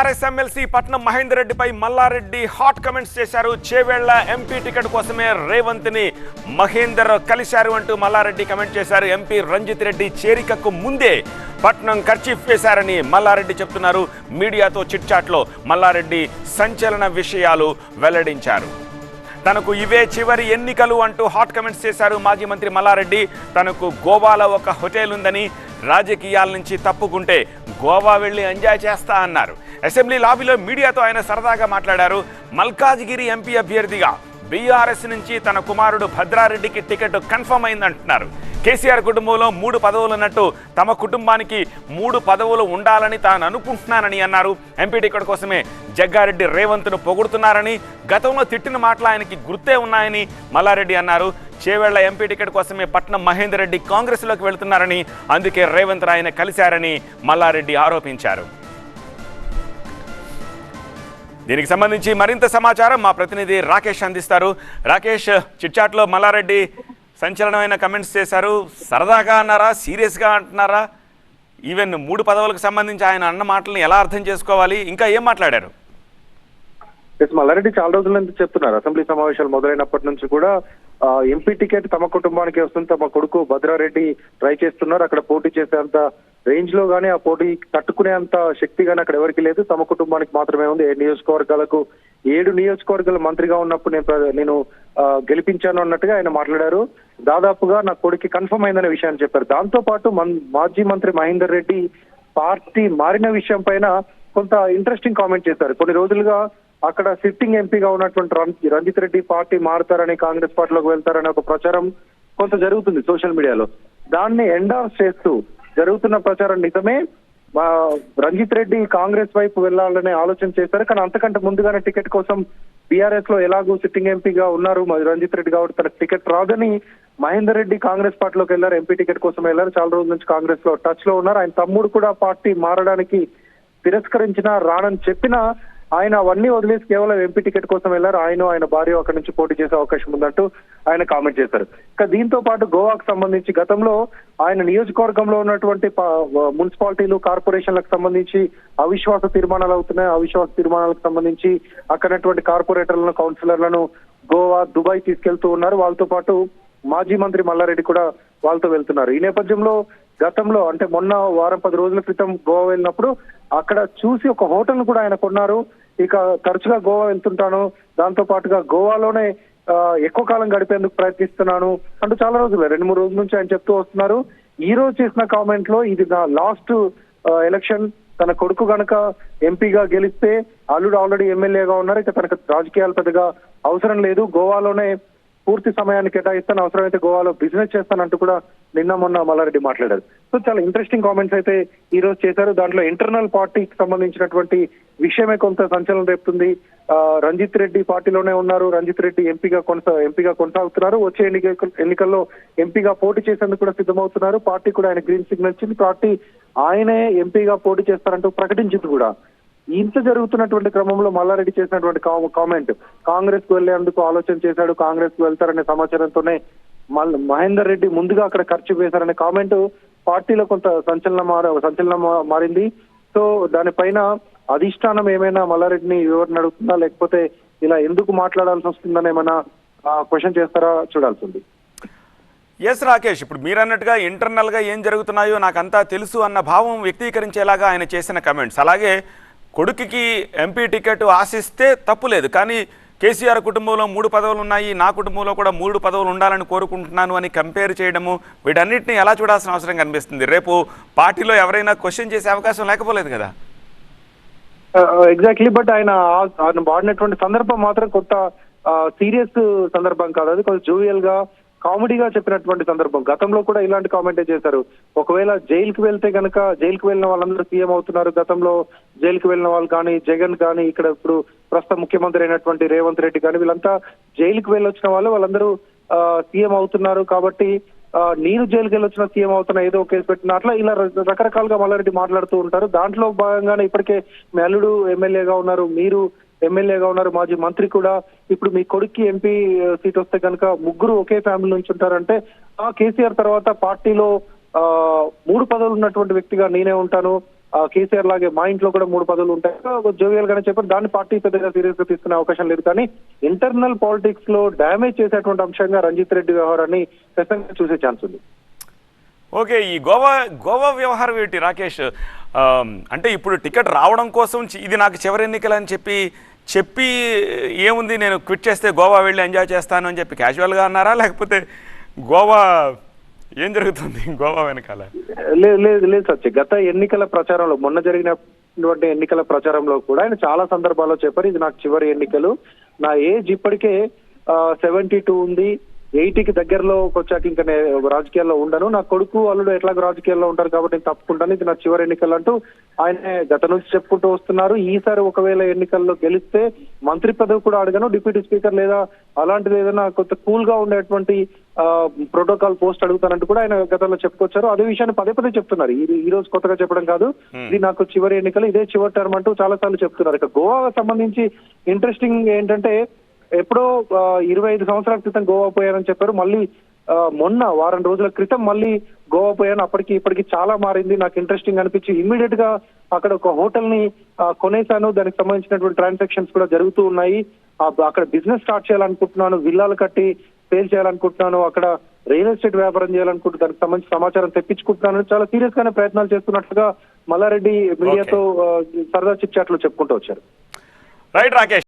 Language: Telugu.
ఆర్ఎస్ ఎమ్మెల్సీ పట్నం మహేందర్ రెడ్డిపై మల్లారెడ్డి హాట్ కమెంట్స్ చేశారు. చేవేళ్ళ ఎంపీ టికెట్ కోసమే రేవంత్ని మహేందర్ కలిశారు అంటూ మల్లారెడ్డి కమెంట్ చేశారు. ఎంపీ రంజిత్ రెడ్డి చేరికకు ముందే పట్నం ఖర్చీఫ్ వేశారని మల్లారెడ్డి చెప్తున్నారు. మీడియాతో చిట్చాట్లో మల్లారెడ్డి సంచలన విషయాలు వెల్లడించారు. తనకు ఇవే చివరి ఎన్నికలు అంటూ హాట్ కమెంట్స్ చేశారు మాజీ మంత్రి మల్లారెడ్డి. తనకు గోవాలో ఒక హోటల్ ఉందని రాజకీయాల నుంచి తప్పుకుంటే గోవా వెళ్ళి ఎంజాయ్ చేస్తా అన్నారు. అసెంబ్లీ లాబీలో మీడియాతో ఆయన సరదాగా మాట్లాడారు. మల్కాజ్గిరి ఎంపీ అభ్యర్థిగా బీఆర్ఎస్ నుంచి తన కుమారుడు భద్రారెడ్డికి టికెట్ కన్ఫర్మ్ అయిందంటున్నారు. కేసీఆర్ కుటుంబంలో మూడు పదవులు ఉన్నట్టు తమ కుటుంబానికి మూడు పదవులు ఉండాలని తాను అనుకుంటున్నానని అన్నారు. ఎంపీ టికెట్ కోసమే జగ్గారెడ్డి రేవంత్ను పొగుడుతున్నారని గతంలో తిట్టిన మాటలు ఆయనకి గుర్తే ఉన్నాయని మల్లారెడ్డి అన్నారు. చేవేళ్ళ ఎంపీ టికెట్ కోసమే పట్నం మహేందర్ రెడ్డి కాంగ్రెస్లోకి వెళ్తున్నారని అందుకే రేవంత్ రాయన కలిశారని మల్లారెడ్డి ఆరోపించారు. దీనికి సంబంధించి మరింత సమాచారం మా ప్రతినిధి రాకేష్ అందిస్తారు. రాకేష్ చిట్చాట్లో మల్లారెడ్డి సంచలనమైన కమెంట్స్ చేశారు. సరదాగా అన్నారా? సీరియస్గా అంటున్నారా? ఈవెన్ మూడు పదవులకు సంబంధించి ఆయన అన్న మాటలను ఎలా అర్థం చేసుకోవాలి? ఇంకా ఏం మాట్లాడారు? మల్లారెడ్డి చాలా రోజుల నుంచి చెప్తున్నారు. అసెంబ్లీ సమావేశాలు మొదలైనప్పటి నుంచి కూడా ఎంపీ టికెట్ తమ కుటుంబానికి వస్తుంది. తమ కొడుకు భద్రారెడ్డి ట్రై చేస్తున్నారు. అక్కడ పోటీ చేసేంత రేంజ్లో కానీ ఆ పోటీ తట్టుకునేంత శక్తి కానీ అక్కడ ఎవరికి లేదు. తమ కుటుంబానికి మాత్రమే ఉంది. ఏ నియోజకవర్గాలకు ఏడు నియోజకవర్గాల మంత్రిగా ఉన్నప్పుడు నేను నేను గెలిపించాను అన్నట్టుగా ఆయన మాట్లాడారు. దాదాపుగా నా కొడుకు కన్ఫర్మ్ అయిందనే విషయాన్ని చెప్పారు. దాంతో పాటు మాజీ మంత్రి మహేందర్ రెడ్డి పార్టీ మారిన విషయం పైన కొంత ఇంట్రెస్టింగ్ కామెంట్ చేశారు. కొన్ని రోజులుగా అక్కడ సిట్టింగ్ ఎంపీగా ఉన్నటువంటి రం- రంజిత్ రెడ్డి పార్టీ మారుతారని కాంగ్రెస్ పార్టీలోకి వెళ్తారనే ఒక ప్రచారం కొంత జరుగుతుంది సోషల్ మీడియాలో. దాన్ని ఎండార్స్ చేస్తూ జరుగుతున్న ప్రచారం నిజమే. రంజిత్ రెడ్డి కాంగ్రెస్ వైపు వెళ్ళాలనే ఆలోచన చేశారు. కానీ అంతకంటే ముందుగానే టికెట్ కోసం బీఆర్ఎస్లో ఎలాగూ సిట్టింగ్ ఎంపీగా ఉన్నారు రంజిత్ రెడ్డి కాబట్టి తనకు టికెట్ రాదని మహేందర్ రెడ్డి కాంగ్రెస్ పార్టీలోకి వెళ్ళారు ఎంపీ టికెట్ కోసం వెళ్ళారు చాలా రోజుల నుంచి కాంగ్రెస్లో టచ్లో ఉన్నారు. ఆయన తమ్ముడు కూడా పార్టీ మారడానికి తిరస్కరించిన రానని చెప్పినా ఆయన అవన్నీ వదిలేసి కేవలం ఎంపీ టికెట్ కోసం వెళ్ళారు ఆయన ఆయన భార్య అక్కడి నుంచి పోటీ చేసే అవకాశం ఉందంటూ ఆయన కామెంట్ చేశారు. ఇక దీంతో పాటు గోవాకు సంబంధించి గతంలో ఆయన నియోజకవర్గంలో ఉన్నటువంటి మున్సిపాలిటీలు కార్పొరేషన్లకు సంబంధించి అవిశ్వాస తీర్మానాలు అవుతున్నాయి. అవిశ్వాస తీర్మానాలకు సంబంధించి అక్కడటువంటి కార్పొరేటర్లను కౌన్సిలర్లను గోవా దుబాయ్ తీసుకెళ్తూ ఉన్నారు. వాళ్ళతో పాటు మాజీ మంత్రి మల్లారెడ్డి కూడా వాళ్ళతో వెళ్తున్నారు. ఈ నేపథ్యంలో గతంలో అంటే మొన్న వారం పది రోజుల క్రితం గోవా వెళ్ళినప్పుడు అక్కడ చూసి ఒక హోటల్ కూడా ఆయన కొన్నారు. ఇక తరచుగా గోవా వెళ్తుంటాను. దాంతో పాటుగా గోవాలోనే ఎక్కువ కాలం గడిపేందుకు ప్రయత్నిస్తున్నాను. అంటూ చాలా రోజులు రెండు మూడు రోజుల నుంచి ఆయన చెప్తూ వస్తున్నారు. ఈ రోజు చేసిన కామెంట్లో ఇది నా లాస్ట్ ఎలక్షన్. తన కొడుకు గనక ఎంపీగా గెలిస్తే అల్లుడు ఆల్రెడీ ఎమ్మెల్యేగా ఉన్నారు. ఇక తనకు రాజకీయాలు పెద్దగా అవసరం లేదు. గోవాలోనే పూర్తి సమయాన్ని కేటాయిస్తాను. అవసరమైతే గోవాలో బిజినెస్ చేస్తానంటూ కూడా నిన్న మొన్న మల్లారెడ్డి మాట్లాడారు. సో చాలా ఇంట్రెస్టింగ్ కామెంట్స్ అయితే ఈ రోజు చేశారు. దాంట్లో ఇంటర్నల్ పార్టీకి సంబంధించినటువంటి విషయమే కొంత సంచలనం రేపుతుంది. రంజిత్ రెడ్డి పార్టీలోనే ఉన్నారు. రంజిత్ రెడ్డి ఎంపీగా కొనసా ఎంపీగా కొనసాగుతున్నారు. వచ్చే ఎన్నిక ఎన్నికల్లో ఎంపీగా పోటీ చేసేందుకు కూడా సిద్ధమవుతున్నారు. పార్టీ కూడా ఆయన గ్రీన్ సిగ్నల్ ఇచ్చింది. పార్టీ ఆయనే ఎంపీగా పోటీ చేస్తారంటూ ప్రకటించింది కూడా. ఇంత జరుగుతున్నటువంటి క్రమంలో మల్లారెడ్డి చేసినటువంటి కా- కామెంట్ కాంగ్రెస్కు వెళ్ళేందుకు ఆలోచన చేశాడు కాంగ్రెస్కు వెళ్తారనే సమాచారంతోనే మల్- మహేందర్ రెడ్డి ముందుగా అక్కడ ఖర్చు వేశారనే కామెంట్ పార్టీలో కొంత సంచలనం మార సంచలనం మారింది. సో దానిపైన అధిష్టానం ఏమైనా మల్లారెడ్డిని వివరణ అడుగుతుందా? లేకపోతే ఇలా ఎందుకు మాట్లాడాల్సి వస్తుందని ఏమైనా క్వశ్చన్ చేస్తారా? చూడాల్సింది ఎస్ రాకేష్ ఇప్పుడు మీరు అన్నట్టుగా ఇంటర్నల్గా ఏం జరుగుతున్నాయో నాకంతా తెలుసు అన్న భావం వ్యక్తీకరించేలాగా ఆయన చేసిన కమెంట్స్ అలాగే కొడుకుకి ఎంపీ టికెట్ ఆశిస్తే తప్పులేదు కానీ కేసీఆర్ కుటుంబంలో మూడు పదవులు ఉన్నాయి. నా కుటుంబంలో కూడా మూడు పదవులు ఉండాలని కోరుకుంటున్నాను అని కంపేర్ చేయడము వీటన్నిటిని ఎలా చూడాల్సిన అవసరం కనిపిస్తుంది? రేపు పార్టీలో ఎవరైనా క్వశ్చన్ చేసే అవకాశం లేకపోలేదు కదా? ఎగ్జాక్ట్లీ బట్ ఆయన ఆయన వాడినటువంటి సందర్భం మాత్రం కొత్త సీరియస్ సందర్భం కాదు. అది కొంచెం జూవియల్గా కామెడీగా చెప్పినటువంటి సందర్భం. గతంలో కూడా ఇలాంటి కామెంటే చేశారు. ఒకవేళ జైలుకి వెళ్తే గనక జైలుకి వెళ్ళిన వాళ్ళందరూ సీఎం అవుతున్నారు. గతంలో జైలుకి వెళ్ళిన వాళ్ళు కానీ జగన్ కానీ ఇక్కడ ఇప్పుడు ప్రస్తుత ముఖ్యమంత్రి అయినటువంటి రేవంత్ రెడ్డి కానీ వీళ్ళంతా జైలుకి వెళ్ళొచ్చిన వాళ్ళు వాళ్ళందరూ సీఎం అవుతున్నారు కాబట్టి నేను జైలుకి వెళ్ళొచ్చిన సీఎం అవుతున్నా ఏదో కేసు పెట్టిన అట్లా ఇలా రకరకాలుగా మల్లారెడ్డి మాట్లాడుతూ ఉంటారు. దాంట్లో భాగంగానే ఇప్పటికే మీ అల్లుడు ఎమ్మెల్యేగా ఉన్నారు. మీరు ఎమ్మెల్యేగా ఉన్నారు. మాజీ మంత్రి కూడా. ఇప్పుడు మీ కొడుక్కి ఎంపీ సీట్ వస్తే కనుక ముగ్గురు ఒకే ఫ్యామిలీ నుంచి ఉంటారంటే ఆ కేసీఆర్ తర్వాత పార్టీలో ఆ మూడు పదవులు ఉన్నటువంటి వ్యక్తిగా నేనే ఉంటాను. ఆ, కేసీఆర్ లాగే మా ఇంట్లో కూడా మూడు పదవులు ఉంటాయి. జోవియల్ గానే చెప్పారు దాన్ని పార్టీ పెద్దగా సీరియస్గా తీసుకునే అవకాశం లేదు. కానీ ఇంటర్నల్ పాలిటిక్స్లో డ్యామేజ్ చేసేటువంటి అంశంగా రంజిత్ రెడ్డి వ్యవహారాన్ని ఖచ్చితంగా చూసే ఛాన్స్ ఉంది. ఓకే ఈ గోవా గోవా వ్యవహారం ఏంటి రాకేష్? అంటే ఇప్పుడు టికెట్ రావడం కోసం ఇది నాకు చివరి ఎన్నికలు అని చెప్పి చెప్పి ఏముంది నేను క్విట్ చేస్తే గోవా వెళ్ళి ఎంజాయ్ చేస్తాను అని చెప్పి క్యాజువల్గా అన్నారా? లేకపోతే గోవా ఏం జరుగుతుంది గోవా వెనకాల? లేదు లేదు లేదు సత్య గత ఎన్నికల ప్రచారంలో మొన్న జరిగినటువంటి ఎన్నికల ప్రచారంలో కూడా ఆయన చాలా సందర్భాల్లో చెప్పారు ఇది నాకు చివరి ఎన్నికలు. నా ఏజ్ ఇప్పటికే సెవెంటీ టూ ఉంది. ఎయిటీకి దగ్గరలో వచ్చాక ఇంకా నేను రాజకీయాల్లో ఉండను. నా కొడుకు అల్లుడు ఎట్లాగో రాజకీయాల్లో ఉంటారు కాబట్టి నేను తప్పుకుంటాను ఇది నా చివరి ఎన్నికలు అంటూ ఆయన గత నుంచి చెప్పుకుంటూ వస్తున్నారు. ఈసారి ఒకవేళ ఎన్నికల్లో గెలిస్తే మంత్రి పదవి కూడా అడగను డిప్యూటీ స్పీకర్ లేదా అలాంటిది ఏదైనా కొంత కూల్గా ఉండేటువంటి ప్రోటోకాల్ పోస్ట్ అడుగుతానంటూ కూడా ఆయన గతంలో చెప్పుకొచ్చారు. అదే విషయాన్ని పదే పదే చెప్తున్నారు. ఈ ఈ రోజు కొత్తగా చెప్పడం కాదు. ఇది నాకు చివరి ఎన్నికలు ఇదే చివరి టర్మ్ అంటూ చాలా సార్లు చెప్తున్నారు. ఇక గోవాకు సంబంధించి ఇంట్రెస్టింగ్ ఏంటంటే ఎప్పుడో ఇరవై ఐదు సంవత్సరాల క్రితం గోవా పోయారని చెప్పారు. మళ్ళీ మొన్న వారం రోజుల క్రితం మళ్ళీ గోవా పోయాను. అప్పటికి ఇప్పటికి చాలా మారింది. నాకు ఇంట్రెస్టింగ్ అనిపించి ఇమ్మీడియట్గా అక్కడ ఒక హోటల్ని కొనేశాను. దానికి సంబంధించినటువంటి ట్రాన్సాక్షన్స్ కూడా జరుగుతూ ఉన్నాయి. అక్కడ బిజినెస్ స్టార్ట్ చేయాలనుకుంటున్నాను. విల్లాలు కట్టి సేల్ చేయాలనుకుంటున్నాను. అక్కడ రియల్ ఎస్టేట్ వ్యాపారం చేయాలనుకుంటూ దానికి సంబంధించి సమాచారం తెప్పించుకుంటున్నాను. చాలా సీరియస్ గానే ప్రయత్నాలు చేస్తున్నట్లుగా మల్లారెడ్డి మీడియాతో సరదా చిట్ చాట్లు చెప్పుకుంటూ వచ్చారు. రైట్ రాకేష్